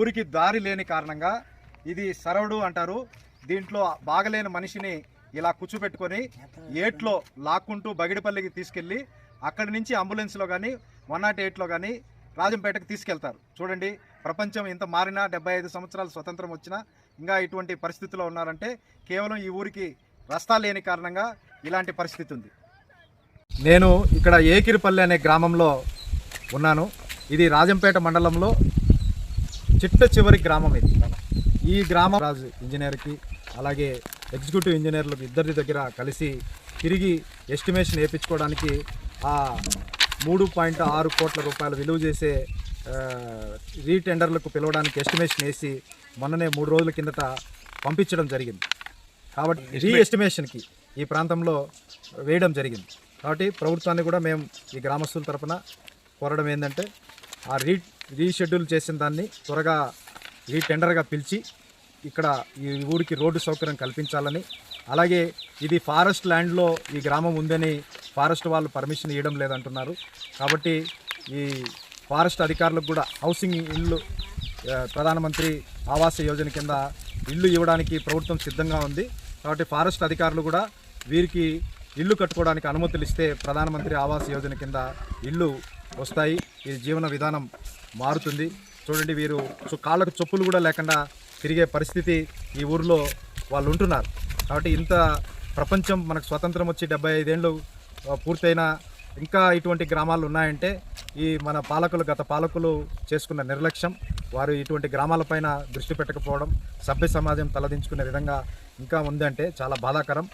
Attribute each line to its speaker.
Speaker 1: ఊరికి దారి లేని కారణంగా ఇది సరవుడు అంటారు. దీంట్లో బాగలేని మనిషిని ఇలా కూర్చోపెట్టుకొని ఏట్లో లాక్కుంటూ బగిడిపల్లికి తీసుకెళ్ళి అక్కడి నుంచి అంబులెన్స్లో కానీ వన్ నాట్ ఎయిట్లో కానీ రాజంపేటకు తీసుకెళ్తారు. చూడండి ప్రపంచం ఇంత మారినా డెబ్బై ఐదు సంవత్సరాలు స్వతంత్రం వచ్చినా ఇంకా ఇటువంటి పరిస్థితిలో ఉన్నారంటే కేవలం ఈ ఊరికి రస్తా లేని కారణంగా ఇలాంటి పరిస్థితి ఉంది. నేను ఇక్కడ ఏకిరిపల్లి అనే గ్రామంలో ఉన్నాను. ఇది రాజంపేట మండలంలో చిట్ట చివరి గ్రామం ఇది. ఈ గ్రామం రాజు ఇంజనీర్కి అలాగే ఎగ్జిక్యూటివ్ ఇంజనీర్లకు ఇద్దరి దగ్గర కలిసి తిరిగి ఎస్టిమేషన్ వేయించుకోవడానికి ఆ మూడు పాయింట్ ఆరు కోట్ల రూపాయలు విలువ చేసే రీటెండర్లకు పిలవడానికి ఎస్టిమేషన్ వేసి మొన్ననే మూడు రోజుల కిందట పంపించడం జరిగింది. కాబట్టి రీ ఎస్టిమేషన్కి ఈ ప్రాంతంలో వేయడం జరిగింది. కాబట్టి ప్రభుత్వాన్ని కూడా మేము ఈ గ్రామస్తుల తరపున కోరడం ఏంటంటే ఆ రీ రీషెడ్యూల్ చేసిన దాన్ని త్వరగా రీటెండర్గా పిలిచి ఇక్కడ ఈ ఊరికి రోడ్డు సౌకర్యం కల్పించాలని అలాగే ఇది ఫారెస్ట్ ల్యాండ్లో ఈ గ్రామం ఉందని ఫారెస్ట్ వాళ్ళు పర్మిషన్ ఇవ్వడం లేదంటున్నారు. కాబట్టి ఈ ఫారెస్ట్ అధికారులకు కూడా హౌసింగ్ ఇల్లు ప్రధానమంత్రి ఆవాస యోజన కింద ఇల్లు ఇవ్వడానికి ప్రభుత్వం సిద్ధంగా ఉంది. కాబట్టి ఫారెస్ట్ అధికారులు కూడా వీరికి ఇల్లు కట్టుకోవడానికి అనుమతులు ఇస్తే ప్రధానమంత్రి ఆవాస్ యోజన కింద ఇల్లు వస్తాయి. ఈ జీవన విధానం మారుతుంది. చూడండి వీరు చు- కాళ్ళకు చొప్పులు కూడా లేకుండా తిరిగే పరిస్థితి ఈ ఊరిలో వాళ్ళు ఉంటున్నారు కాబట్టి ఇంత ప్రపంచం మనకు స్వతంత్రం వచ్చి డెబ్బై ఐదేళ్ళు పూర్తయిన ఇంకా ఇటువంటి గ్రామాలు ఉన్నాయంటే ఈ మన పాలకులు గత పాలకులు చేసుకున్న నిర్లక్ష్యం వారు ఇటువంటి గ్రామాలపైన దృష్టి పెట్టకపోవడం సభ్య సమాజం తలదించుకునే విధంగా ఇంకా ఉందంటే చాలా బాధాకరం.